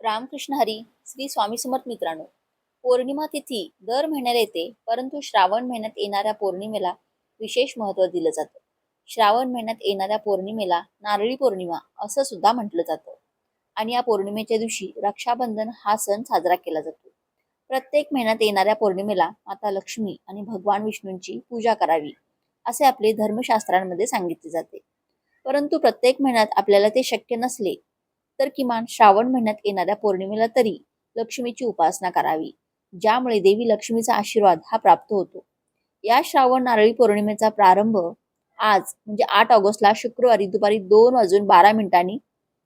रामकृष्ण हरी श्री स्वामी समर्थ मित्रांनो. पौर्णिमा तिथी दर महिन्याला येते परंतु श्रावण महिन्यात येणाऱ्या पौर्णिमेला विशेष महत्त्व दिलं जातं. श्रावण महिन्यात येणाऱ्या पौर्णिमेला नारळी पौर्णिमा असं सुद्धा म्हटलं जातं. आणि या पौर्णिमेच्या दिवशी रक्षाबंधन हा सण साजरा केला जातो. प्रत्येक महिन्यात येणाऱ्या पौर्णिमेला माता लक्ष्मी आणि भगवान विष्णूंची पूजा करावी असे आपले धर्मशास्त्रांमध्ये सांगितले जाते. परंतु प्रत्येक महिन्यात आपल्याला ते शक्य नसले तर किमान श्रावण महिन्यात येणाऱ्या पौर्णिमेला तरी लक्ष्मीची उपासना करावी ज्यामुळे देवी लक्ष्मीचा आशीर्वाद हा प्राप्त होतो. या श्रावण नारळी पौर्णिमेचा प्रारंभ आज म्हणजे आठ ऑगस्टला शुक्रवारी दुपारी दोन वाजून बारा मिनिटांनी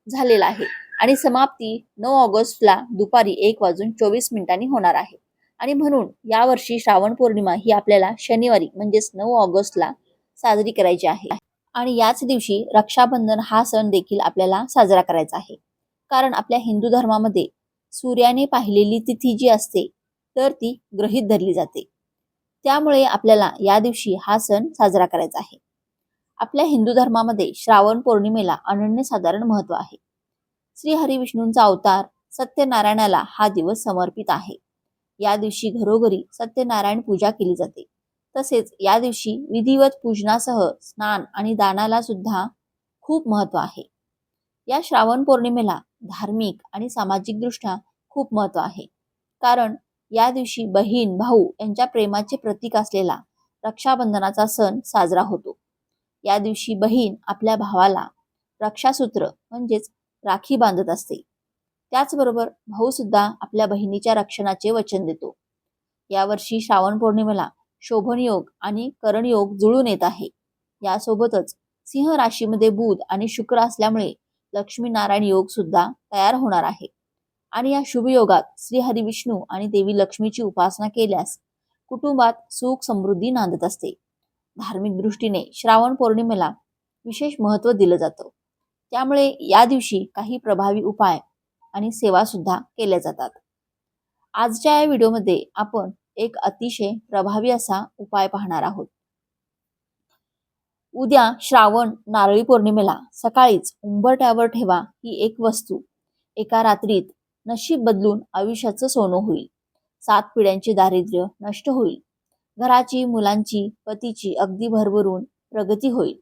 झालेला आहे आणि समाप्ती नऊ ऑगस्टला दुपारी एक वाजून चोवीस मिनिटांनी होणार आहे. आणि म्हणून यावर्षी श्रावण पौर्णिमा ही आपल्याला शनिवारी म्हणजेच नऊ ऑगस्टला साजरी करायची आहे. आणि याच दिवशी रक्षाबंधन हा सण देखील आपल्याला साजरा करायचा आहे. कारण आपल्या हिंदू धर्मामध्ये सूर्याने पाहिलेली तिथी जी असते तर ती ग्रहित धरली जाते. त्यामुळे आपल्याला या दिवशी हा सण साजरा करायचा आहे. आपल्या हिंदू धर्मामध्ये श्रावण पौर्णिमेला अनन्यसाधारण महत्त्व आहे. श्री हरिविष्णूंचा अवतार सत्यनारायणाला हा दिवस समर्पित आहे. या दिवशी घरोघरी सत्यनारायण पूजा केली जाते. तसेच या दिवशी विधिवत पूजनासह स्नान आणि दानाला सुद्धा खूप महत्त्व आहे. या श्रावण पौर्णिमेला धार्मिक आणि सामाजिकदृष्ट्या खूप महत्त्व आहे. कारण या दिवशी बहीण भाऊ यांच्या प्रेमाचे प्रतीक असलेला रक्षाबंधनाचा सण साजरा होतो. या दिवशी बहीण आपल्या भावाला रक्षासूत्र म्हणजेच राखी बांधत असते. त्याचबरोबर भाऊ सुद्धा आपल्या बहिणीच्या रक्षणाचे वचन देतो. यावर्षी श्रावण पौर्णिमेला शोभनयोग आणि करणयोग जुळून येत आहे. यासोबतच सिंह राशीमध्ये बुध आणि शुक्र असल्यामुळे लक्ष्मीनारायण योग सुद्धा तयार होणार आहे. आणि या शुभ योगात श्री हरिविष्णू आणि देवी लक्ष्मीची उपासना केल्यास कुटुंबात सुख समृद्धी नांदत असते. धार्मिक दृष्टीने श्रावण पौर्णिमेला विशेष महत्त्व दिलं जातं. त्यामुळे या दिवशी काही प्रभावी उपाय आणि सेवा सुद्धा केल्या जातात. आजच्या या व्हिडिओमध्ये आपण एक अतिशय प्रभावी असा उपाय पाहणार आहोत. उद्या श्रावण नारळी पौर्णिमेला सकाळीच उंबरट्यावर ठेवा ही एक वस्तू. एका रात्रीत नशीब बदलून आयुष्याचं सोनं होईल. सात पिढ्यांचे दारिद्र्य नष्ट होईल. घराची मुलांची पतीची अगदी भरभरून प्रगती होईल.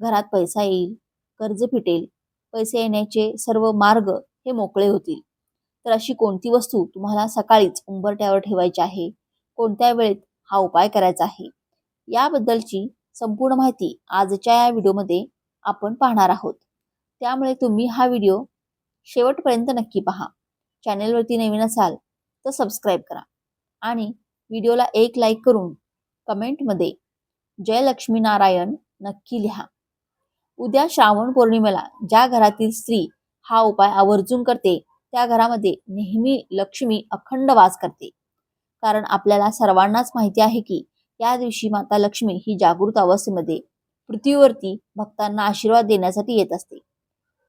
घरात पैसा येईल कर्ज फिटेल पैसे येण्याचे सर्व मार्ग हे मोकळे होतील. तर अशी कोणती वस्तू तुम्हाला सकाळीच उंबरट्यावर ठेवायची आहे? कोणत्या वेळेत हा उपाय करायचा आहे? याबद्दलची संपूर्ण माहिती आजच्या या व्हिडिओमध्ये आपण पाहणार आहोत. त्यामुळे तुम्ही हा व्हिडिओ शेवटपर्यंत नक्की पहा. चॅनेलवरती नवीन असाल तर सबस्क्राईब करा आणि व्हिडिओला एक लाईक करून कमेंटमध्ये जय नारायण नक्की लिहा. उद्या श्रावण पौर्णिमेला ज्या घरातील स्त्री हा उपाय आवर्जून करते त्या घरामध्ये नेहमी लक्ष्मी अखंड वास करते. कारण आपल्याला सर्वांनाच माहिती आहे की या दिवशी माता लक्ष्मी ही जागृत अवस्थेमध्ये पृथ्वीवरती भक्तांना आशीर्वाद देण्यासाठी येत असते.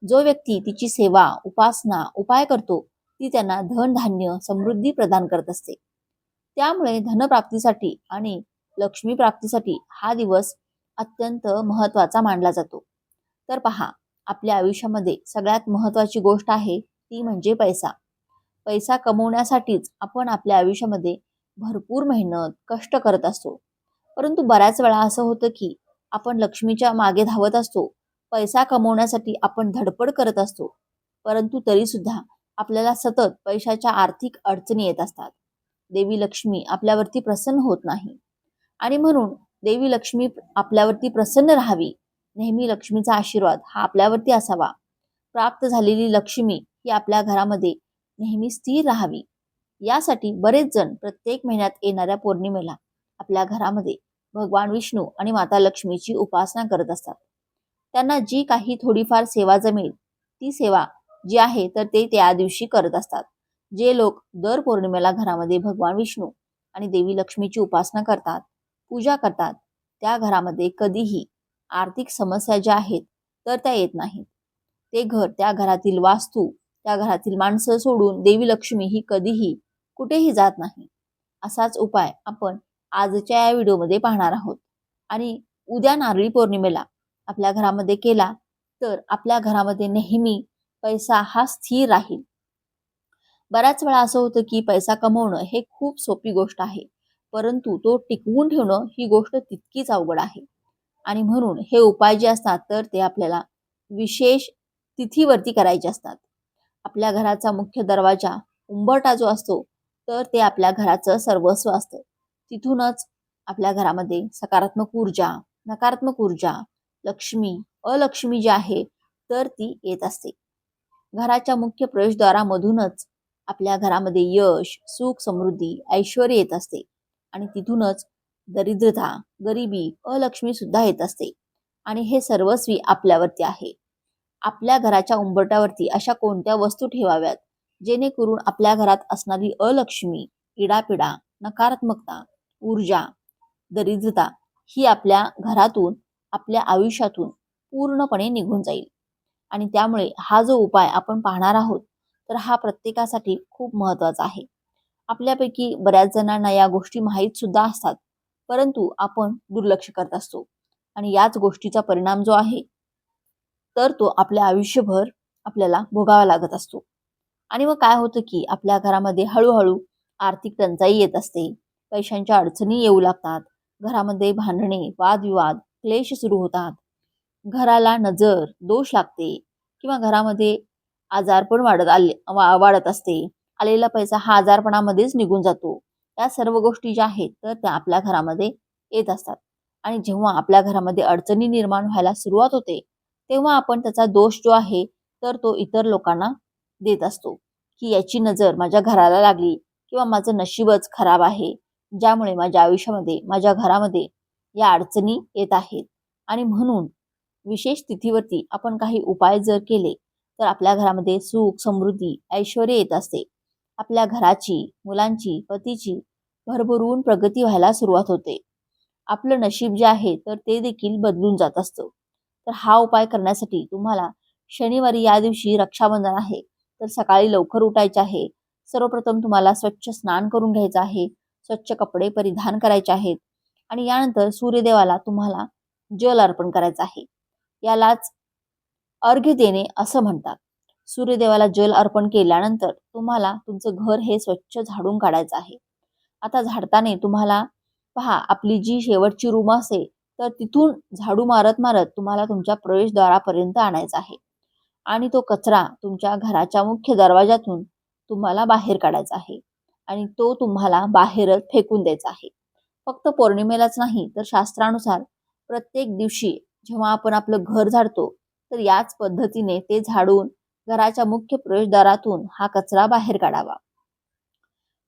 जो व्यक्ती तिची सेवा उपासना उपाय करतो ती त्यांना धनधान्य समृद्धी प्रदान करत असते. त्यामुळे धनप्राप्तीसाठी आणि लक्ष्मी प्राप्तीसाठी हा दिवस अत्यंत महत्त्वाचा मानला जातो. तर पहा आपल्या आयुष्यामध्ये सगळ्यात महत्वाची गोष्ट आहे ती म्हणजे पैसा. पैसा कमवण्यासाठीच आपण आपल्या आयुष्यामध्ये भरपूर मेहनत कष्ट करत असतो. परंतु बऱ्याच वेळा असं होतं की आपण लक्ष्मीच्या मागे धावत असतो पैसा कमवण्यासाठी आपण धडपड करत असतो परंतु तरीसुद्धा आपल्याला सतत पैशाच्या आर्थिक अडचणी येत असतात. देवी लक्ष्मी आपल्यावरती प्रसन्न होत नाही. आणि म्हणून देवी लक्ष्मी आपल्यावरती प्रसन्न राहावी नेहमी लक्ष्मीचा आशीर्वाद हा आपल्यावरती असावा. प्राप्त झालेली लक्ष्मी ही आपल्या घरामध्ये नेहमी स्थिर राहावी. यासाठी बरेच जण प्रत्येक महिन्यात येणाऱ्या पौर्णिमेला आपल्या घरामध्ये भगवान विष्णू आणि माता लक्ष्मीची उपासना करत असतात. त्यांना जी काही थोडीफार सेवा जमेल ती सेवा जी आहे तर ते त्या दिवशी करत असतात. जे लोक दर पौर्णिमेला घरामध्ये भगवान विष्णू आणि देवी लक्ष्मीची उपासना करतात पूजा करतात त्या घरामध्ये कधीही आर्थिक समस्या ज्या आहेत तर त्या येत नाहीत. ते घर त्या घरातील वास्तू त्या घरातील माणसं सोडून देवी लक्ष्मी ही कधीही कुठेही जात नाही. असाच उपाय आपण आजच्या या व्हिडिओमध्ये पाहणार आहोत. आणि उद्या नारळी पौर्णिमेला आपल्या घरामध्ये केला तर आपल्या घरामध्ये नेहमी पैसा हा स्थिर राहील. बऱ्याच वेळा असं होतं की पैसा कमवणं हे खूप सोपी गोष्ट आहे. परंतु तो टिकवून ठेवणं ही गोष्ट तितकीच अवघड आहे. आणि म्हणून हे उपाय जे असतात तर ते आपल्याला विशेष तिथीवरती करायचे असतात. आपल्या घराचा मुख्य दरवाजा उंबरटा जो असतो तर ते आपल्या घराचं सर्वस्व असतं. तिथूनच आपल्या घरामध्ये सकारात्मक ऊर्जा नकारात्मक ऊर्जा लक्ष्मी अलक्ष्मी जी आहे तर ती येत असते. घराच्या मुख्य प्रवेशद्वारामधूनच आपल्या घरामध्ये यश सुख समृद्धी ऐश्वर येत असते. आणि तिथूनच दरिद्रता गरिबी अलक्ष्मी सुद्धा येत असते. आणि हे सर्वस्वी आपल्यावरती आहे. आपल्या घराच्या उंबरट्यावरती अशा कोणत्या वस्तू ठेवाव्यात? जेणेकरून आपल्या घरात असणारी अलक्ष्मी इडापिडा नकारात्मकता ऊर्जा दरिद्रता ही आपल्या घरातून आपल्या आयुष्यातून पूर्णपणे निघून जाईल. आणि त्यामुळे हा जो उपाय आपण पाहणार आहोत तर हा प्रत्येकासाठी खूप महत्त्वाचा आहे. आपल्यापैकी बऱ्याच जणांना या गोष्टी माहीत सुद्धा असतात परंतु आपण दुर्लक्ष करत असतो. आणि याच गोष्टीचा परिणाम जो आहे तर तो आपल्या आयुष्यभर आपल्याला भोगावा लागत असतो. आणि मग काय होतं की आपल्या घरामध्ये हळूहळू आर्थिक टंचाई येत असते. पैशांच्या अडचणी येऊ लागतात. घरामध्ये भांडणे वादविवाद क्लेश सुरू होतात. घराला नजर दोष लागते. किंवा घरामध्ये आजारपण वाढत आले वाढत असते. आलेला पैसा हा आजारपणामध्येच निघून जातो. या सर्व गोष्टी ज्या आहेत तर त्या आपल्या घरामध्ये येत असतात. आणि जेव्हा आपल्या घरामध्ये अडचणी निर्माण व्हायला सुरुवात होते तेव्हा आपण त्याचा दोष जो आहे तर तो इतर लोकांना देत असतो. की याची नजर माझ्या घराला लागली किंवा माझं नशीबच खराब आहे ज्यामुळे माझ्या आयुष्यामध्ये माझ्या घरामध्ये या अडचणी येत आहेत. आणि म्हणून विशेष तिथीवरती आपण काही उपाय जर केले तर आपल्या घरामध्ये सुख समृद्धी ऐश्वर येत असते. आपल्या घराची मुलांची पतीची भरभरून प्रगती व्हायला सुरुवात होते. आपलं नशीब जे आहे तर ते देखील बदलून जात असतं. तर हा उपाय करण्यासाठी तुम्हाला शनिवारी या दिवशी रक्षाबंधन आहे. तर सकाळी लवकर उठायचे आहे. सर्वप्रथम तुम्हाला स्वच्छ स्नान करून घ्यायचं आहे. स्वच्छ कपडे परिधान करायचे आहेत. आणि यानंतर सूर्यदेवाला तुम्हाला जल अर्पण करायचं आहे. यालाच अर्घ्य देणे असं म्हणतात. सूर्यदेवाला जल अर्पण केल्यानंतर तुम्हाला तुमचं घर हे स्वच्छ झाडून काढायचं आहे. आता झाडताना तुम्हाला पहा आपली जी शेवटची रूम असेल तर तिथून झाडू मारत मारत तुम्हाला तुमच्या प्रवेशद्वारापर्यंत आणायचा आहे. आणि तो कचरा तुमच्या घराच्या मुख्य दरवाजातून तुम्हाला बाहेर काढायचा आहे. आणि तो तुम्हाला बाहेरच फेकून द्यायचा आहे. फक्त पौर्णिमेलाच नाही तर शास्त्रानुसार प्रत्येक दिवशी जेव्हा आपण आपलं घर झाडतो तर याच पद्धतीने ते झाडून घराच्या मुख्य प्रवेशद्वारातून हा कचरा बाहेर काढावा.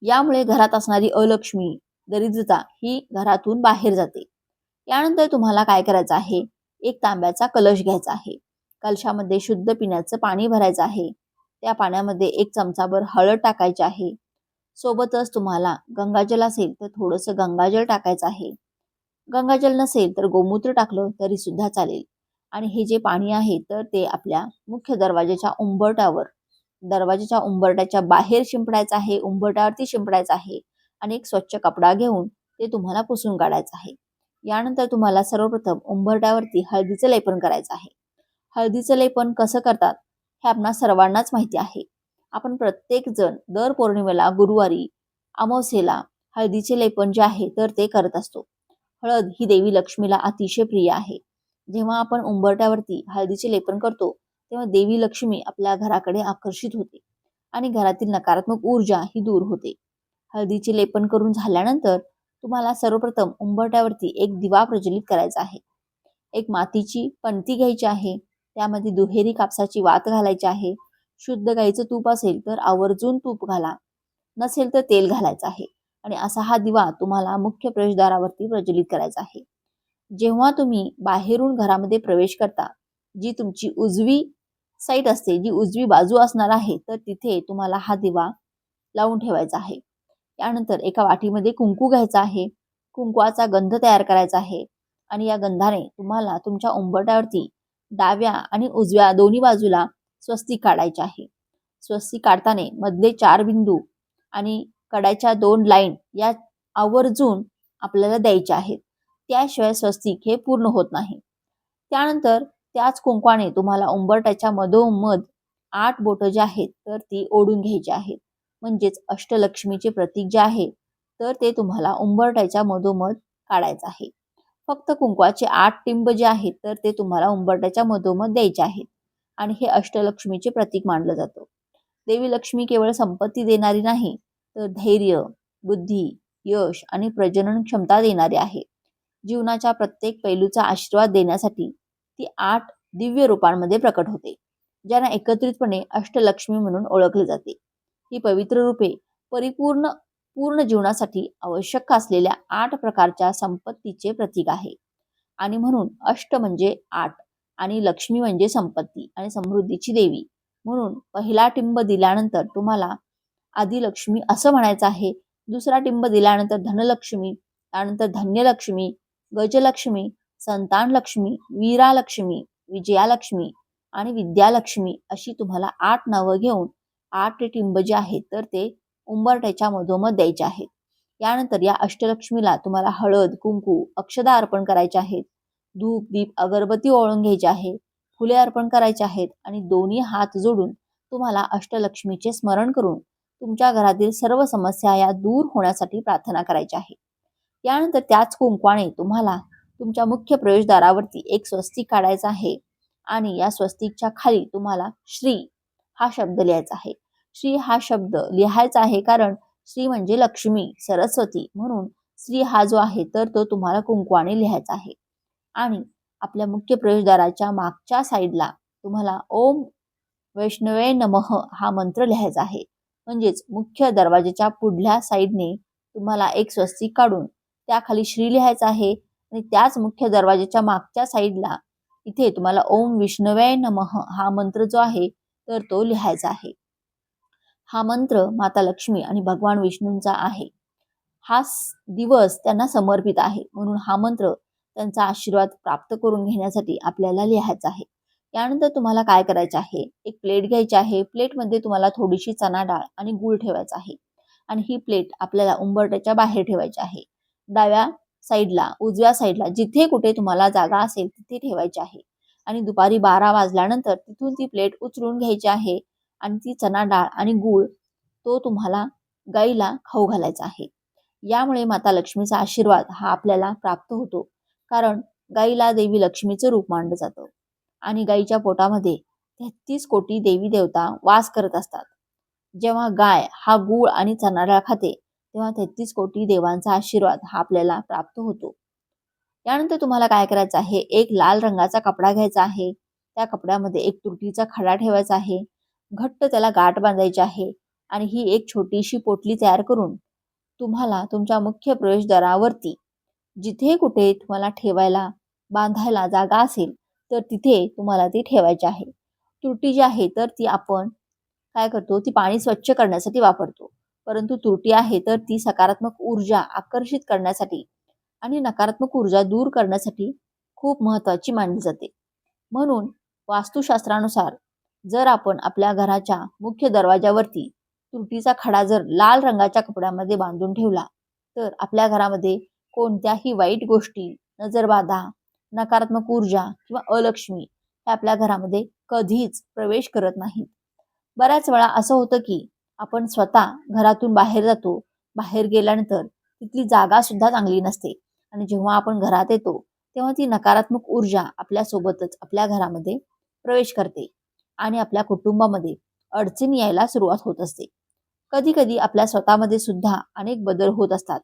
यामुळे घरात असणारी अलक्ष्मी दरिद्रता ही घरातून बाहेर जाते. यानंतर तुम्हाला काय करायचं आहे? एक तांब्याचा कलश घ्यायचा आहे. कलशामध्ये शुद्ध पिण्याचं पाणी भरायचं आहे. त्या पाण्यामध्ये एक चमचाभर हळद टाकायची आहे. सोबतच तुम्हाला गंगाजल असेल तर थोडंसं गंगाजल टाकायचं आहे. गंगाजल नसेल तर गोमूत्र टाकलं तरी सुद्धा चालेल. आणि हे जे पाणी आहे तर ते आपल्या मुख्य दरवाजाच्या उंबरट्यावर दरवाजाच्या उंबरट्याच्या बाहेर शिंपडायचं आहे उंबरट्यावरती शिंपडायचं आहे. आणि एक स्वच्छ कपडा घेऊन ते तुम्हाला पुसून काढायचं आहे. यानंतर तुम्हाला सर्वप्रथम उंबरट्यावरती हळदीचं लेपन करायचं आहे. हळदीचं लेपन कसं करतात? हे आपणा सर्वांनाच माहिती आहे. आपण प्रत्येक जण दर पौर्णिमेला गुरुवारी अमावस्येला हळदीचे लेपन जे आहे तर ते करत असतो. हळद ही देवी लक्ष्मीला अतिशय प्रिय आहे. जेव्हा आपण उंबरट्यावरती हळदीचे लेपन करतो तेव्हा देवी लक्ष्मी आपल्या घराकडे आकर्षित होते आणि घरातील नकारात्मक ऊर्जा ही दूर होते. हळदीचे लेपन करून झाल्यानंतर तुम्हाला सर्वप्रथम उंबरट्यावरती एक दिवा प्रज्वलित करायचा आहे. एक मातीची पणती घ्यायची आहे. त्यामध्ये दुहेरी कापसाची वात घालायची आहे. शुद्ध गाईचं तूप असेल तर आवर्जून तूप घाला. नसेल तर तेल घालायचं आहे. आणि असा हा दिवा तुम्हाला मुख्य प्रवेशद्वारावरती प्रज्वलित करायचा आहे. जेव्हा तुम्ही बाहेरून घरामध्ये प्रवेश करता जी तुमची उजवी साईट असते जी उजवी बाजू असणार आहे तर तिथे तुम्हाला हा दिवा लावून ठेवायचा आहे. त्यानंतर एका वाटीमध्ये कुंकू घ्यायचा आहे. कुंकवाचा गंध तयार करायचा आहे. आणि या गंधाने तुम्हाला तुमच्या उंबरट्यावरती डाव्या आणि उजव्या दोन्ही बाजूला स्वस्तिक काढायचे आहे. स्वस्तिक काढताना मधले चार बिंदू आणि कडाच्या दोन लाईन या आवर्जून आपल्याला द्यायच्या आहेत. त्याशिवाय स्वस्तिक हे पूर्ण होत नाही. त्यानंतर त्याच कुंकवाने तुम्हाला उंबरट्याच्या मधोमध आठ बोटं जे आहेत तर ती ओढून घ्यायची आहेत. म्हणजेच अष्टलक्ष्मीचे प्रतीक जे आहे तर ते तुम्हाला उंबरट्याच्या मधोमध काढायचं आहे. फक्त कुंकवाचे आठ टिंब जे आहेत तर ते तुम्हाला उंबरट्याच्या मधोमध द्यायचे आहेत. आणि हे अष्टलक्ष्मीचे प्रतीक मानलं जातं. देवी लक्ष्मी केवळ संपत्ती देणारी नाही तर धैर्य बुद्धी यश आणि प्रजनन क्षमता देणारी आहे. जीवनाच्या प्रत्येक पैलूचा आशीर्वाद देण्यासाठी ती आठ दिव्य रूपांमध्ये प्रकट होते ज्यांना एकत्रितपणे अष्टलक्ष्मी म्हणून ओळखले जाते. ही पवित्र रूपे परिपूर्ण पूर्ण जीवनासाठी आवश्यक असलेल्या आठ प्रकारच्या संपत्तीचे प्रतीक आहे. आणि म्हणून अष्ट म्हणजे आठ आणि लक्ष्मी म्हणजे संपत्ती आणि समृद्धीची देवी. म्हणून पहिला टिंब दिल्यानंतर तुम्हाला आधी लक्ष्मी असं म्हणायचं आहे. दुसरा टिंब दिल्यानंतर धनलक्ष्मी त्यानंतर धन्यलक्ष्मी गजलक्ष्मी संतान लक्ष्मी वीरालक्ष्मी विजयालक्ष्मी आणि विद्यालक्ष्मी अशी तुम्हाला आठ नावं घेऊन आठ टिंब जे आहेत तर ते उंबरट्याच्या मधोमध द्यायचे आहेत. यानंतर या अष्टलक्ष्मीला तुम्हाला हळद कुंकू अक्षदा अर्पण करायचे आहेत. धूप दीप अगरबत्ती ओळून घ्यायची आहे. फुले अर्पण करायचे आहेत आणि दोन्ही हात जोडून तुम्हाला अष्टलक्ष्मीचे स्मरण करून तुमच्या घरातील सर्व समस्या या दूर होण्यासाठी प्रार्थना करायची आहे. यानंतर त्याच कुंकवाने तुम्हाला तुमच्या मुख्य प्रवेशद्वारावरती एक स्वस्तिक काढायचा आहे आणि या स्वस्तिकच्या खाली तुम्हाला श्री हा शब्द लिहायचा आहे. श्री हा शब्द लिहायचा आहे कारण श्री म्हणजे लक्ष्मी सरस्वती म्हणून श्री हा जो आहे तर तो तुम्हाला कुंकवाने लिहायचा आहे. आणि आपल्या मुख्य प्रवेशद्वाराच्या मागच्या साईडला तुम्हाला ओम वैष्णवे नमः हा मंत्र लिहायचा आहे. म्हणजेच मुख्य दरवाजाच्या पुढल्या साईडने तुम्हाला एक स्वस्तिक काढून त्याखाली श्री लिहायचा आहे आणि त्याच मुख्य दरवाजाच्या मागच्या साईडला इथे तुम्हाला ओम विष्णवे नमः हा मंत्र जो आहे तर तो लिहायचा आहे. हा मंत्र माता लक्ष्मी आणि भगवान विष्णूंचा आहे. हा दिवस त्यांना समर्पित आहे. म्हणून हा मंत्र त्यांचा आशीर्वाद प्राप्त करून घेण्यासाठी आपल्याला लिहायचा आहे. त्यानंतर तुम्हाला काय करायचं आहे? एक प्लेट घ्यायची आहे. प्लेटमध्ये तुम्हाला थोडीशी चना डाळ आणि गूळ ठेवायचा आहे. आणि ही प्लेट आपल्याला उंबरट्याच्या बाहेर ठेवायची आहे. डाव्या साईडला उजव्या साईडला जिथे कुठे तुम्हाला जागा असेल तिथे ठेवायची आहे. आणि दुपारी बारा वाजल्यानंतर तिथून ती प्लेट उचलून घ्यायची आहे. आणि ती चना डाळ आणि गूळ तो तुम्हाला गाईला खाऊ घालायचा आहे. यामुळे माता लक्ष्मीचा आशीर्वाद हा आपल्याला प्राप्त होतो. कारण गाईला देवी लक्ष्मीचं रूप मानलं जातं. आणि गाईच्या पोटामध्ये तेहतीस कोटी देवी देवता वास करत असतात. जेव्हा गाय हा गूळ आणि चना डाळ खाते तेव्हा तेहतीस कोटी देवांचा आशीर्वाद हा आपल्याला प्राप्त होतो. यानंतर तुम्हाला काय करायचं आहे? एक लाल रंगाचा कपडा घ्यायचा आहे. त्या कपड्यामध्ये एक तुरटीचा खडा ठेवायचा आहे. घट्ट त्याला गाठ बांधायची आहे आणि ही एक छोटीशी पोटली तयार करून तुम्हाला तुमच्या मुख्य प्रवेशद्वारावरती जिथे कुठे तुम्हाला ठेवायला बांधायला जागा असेल तर तिथे तुम्हाला ती ठेवायची आहे. तुरटी जी आहे तर ती आपण काय करतो ती पाणी स्वच्छ करण्यासाठी वापरतो. परंतु तुरटी आहे तर ती सकारात्मक ऊर्जा आकर्षित करण्यासाठी आणि नकारात्मक ऊर्जा दूर करण्यासाठी खूप महत्वाची मानली जाते. म्हणून वास्तुशास्त्रानुसार जर आपण आपल्या घराच्या मुख्य दरवाजावरती तुरटीचा खडा जर लाल रंगाच्या कपड्यामध्ये बांधून ठेवला तर आपल्या घरामध्ये कोणत्याही वाईट गोष्टी नजरबाधा नकारात्मक ऊर्जा किंवा अलक्ष्मी हे आपल्या घरामध्ये कधीच प्रवेश करत नाहीत. बऱ्याच वेळा असं होतं की आपण स्वतः घरातून बाहेर जातो बाहेर गेल्यानंतर तिथली जागा सुद्धा चांगली नसते आणि जेव्हा आपण घरात येतो तेव्हा ती नकारात्मक ऊर्जा आपल्यासोबतच आपल्या घरामध्ये प्रवेश करते. आणि आपल्या कुटुंबामध्ये अडचणी यायला सुरुवात होत असते. कधी कधी आपल्या स्वतःमध्ये सुद्धा अनेक बदल होत असतात.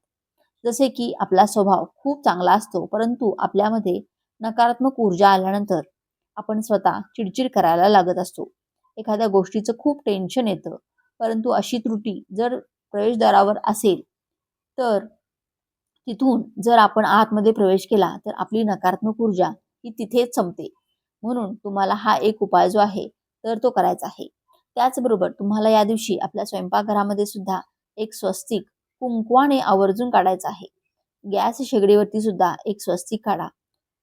जसे की आपला स्वभाव खूप चांगला असतो परंतु आपल्यामध्ये नकारात्मक ऊर्जा आल्यानंतर आपण स्वतः चिडचिड करायला लागत असतो. एखाद्या गोष्टीचं खूप टेन्शन येतं परंतु अशी त्रुटी जर प्रवेशद्वारावर असेल तर तिथून जर आपण आतमध्ये प्रवेश केला तर आपली नकारात्मक ऊर्जा ही तिथेच संपते. म्हणून तुम्हाला हा एक उपाय जो आहे तर तो करायचा आहे. त्याचबरोबर तुम्हाला या दिवशी आपल्या स्वयंपाकघरामध्ये सुद्धा एक स्वस्तिक कुंकवाने आवर्जून काढायचं आहे. गॅस शेगडीवरती सुद्धा एक स्वस्तिक काढा.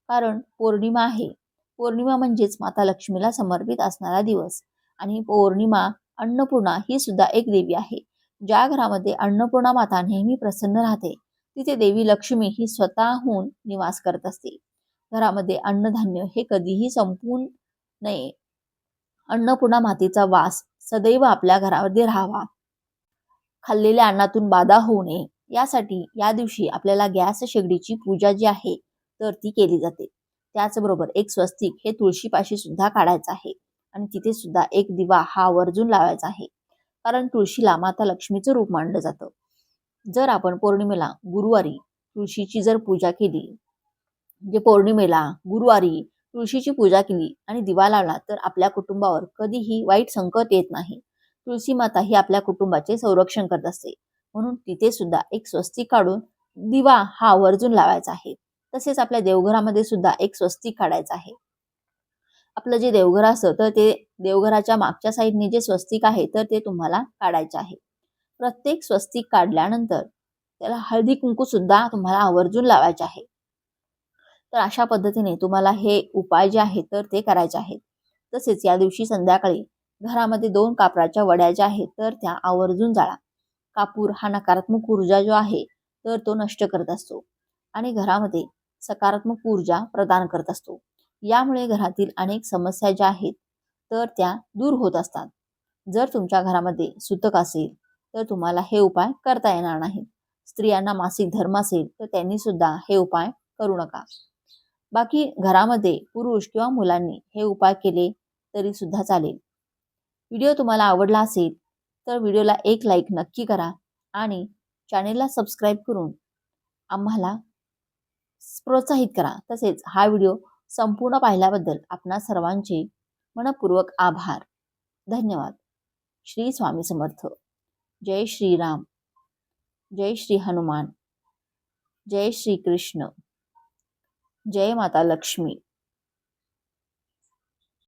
कारण पौर्णिमा आहे. पौर्णिमा म्हणजेच माता लक्ष्मीला समर्पित असणारा दिवस. आणि पौर्णिमा अन्नपूर्णा ही सुद्धा एक देवी आहे. ज्या घरामध्ये अन्नपूर्णा माता नेहमी प्रसन्न राहते तिथे देवी लक्ष्मी ही स्वतःहून निवास करत असते. घरामध्ये अन्नधान्य हे कधीही संपून नये. अन्नपूर्णा मातीचा वास सदैव आपल्या घरामध्ये राहावा. खाल्लेल्या अन्नातून बाधा होऊ नये. यासाठी या दिवशी आपल्याला गॅस शेगडीची पूजा जी आहे तर ती केली जाते. त्याचबरोबर एक स्वस्तिक हे तुळशीपाशी सुद्धा काढायचं आहे आणि तिथे सुद्धा एक दिवा हा आवर्जून लावायचा आहे. कारण तुळशीला माता लक्ष्मीचं रूप मानलं जातं. जर आपण पौर्णिमेला गुरुवारी तुळशीची जर पूजा केली म्हणजे पौर्णिमेला गुरुवारी तुळशीची पूजा केली आणि दिवा लावला तर आपल्या कुटुंबावर कधीही वाईट संकट येत नाही. तुळशी माता ही आपल्या कुटुंबाचे संरक्षण करत असते. म्हणून तिथे सुद्धा एक स्वस्तिक काढून दिवा हा आवर्जून लावायचा आहे. तसेच आपल्या देवघरामध्ये सुद्धा एक स्वस्तिक काढायचं आहे. आपलं जे देवघर असतं तर ते देवघराच्या मागच्या साईडने जे स्वस्तिक आहे तर ते तुम्हाला काढायचे आहे. प्रत्येक स्वस्तिक काढल्यानंतर त्याला हळदी कुंकू सुद्धा तुम्हाला आवर्जून लावायचे आहे. तर अशा पद्धतीने तुम्हाला हे उपाय जे आहेत तर ते करायचे आहेत. तसेच या दिवशी संध्याकाळी घरामध्ये दोन कापराच्या वड्या ज्या आहेत तर त्या आवर्जून जाळा. कापूर हा नकारात्मक ऊर्जा जो आहे तर तो नष्ट करत असतो आणि घरामध्ये सकारात्मक ऊर्जा प्रदान करत असतो. यामुळे घरातील अनेक समस्या ज्या आहेत तर त्या दूर होत असतात. जर तुमच्या घरामध्ये सुतक असेल तर तुम्हाला हे उपाय करता येणार नाही स्त्रियांना मासिक धर्म असेल तर त्यांनी सुद्धा हे उपाय करू नका. बाकी घरामध्ये पुरुष किंवा मुलांनी हे उपाय केले तरी सुद्धा चालेल. व्हिडिओ तुम्हाला आवडला असेल तर व्हिडिओला एक लाईक नक्की करा आणि चॅनेलला सबस्क्राईब करून आम्हाला प्रोत्साहित करा. तसेच हा व्हिडिओ संपूर्ण पाहिल्याबद्दल आपणा सर्वांचे मनपूर्वक आभार. धन्यवाद. श्री स्वामी समर्थ. जय श्रीराम. जय श्री हनुमान. जय श्री कृष्ण. जय माता लक्ष्मी.